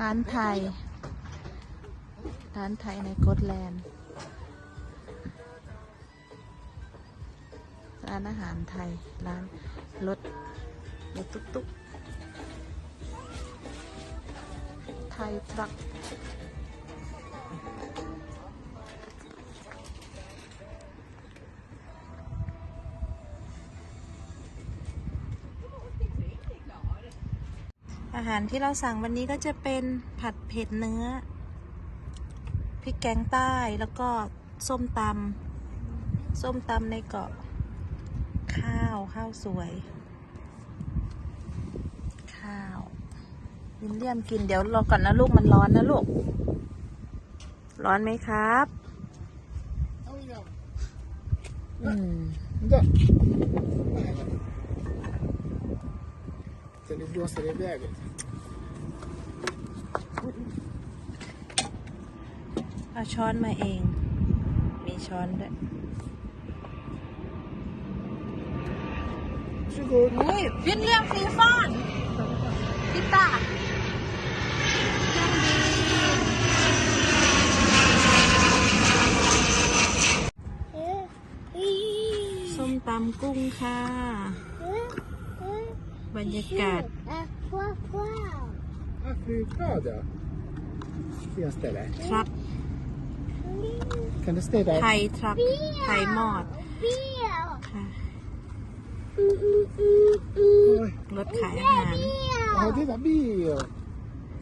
ร้านไทย ร้านไทยในกอตแลนด์ ร้านอาหารไทย ร้านรถรถตุ๊กตุ๊กไทยทรัค อาหารที่เราสั่งวันนี้ก็จะเป็นผัดเผ็ดเนื้อพริกแกงใต้แล้วก็ส้มตำส้มตำในเกาะ ข้าวข้าวสวย ข้าววินเลียมกินเดี๋ยวรอก่อนนะลูกมันร้อนนะลูก ร้อนไหมครับ Oh ja. อืม Där. Så det blåser iväg. เอาช้อนมาเอง มีช้อนด้วย Varsågod. เฮ้ยวินเลียมฟีฟอนพิตาส้มตำกุ้งค่ะ บรรยากาศ Afrikada. Fint ställe. ครับ Kan du stå där? ไทยทรัคไทยหมอดค่ะ Oj. รถขายอาหาร Ja, det var bil.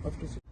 Varför ska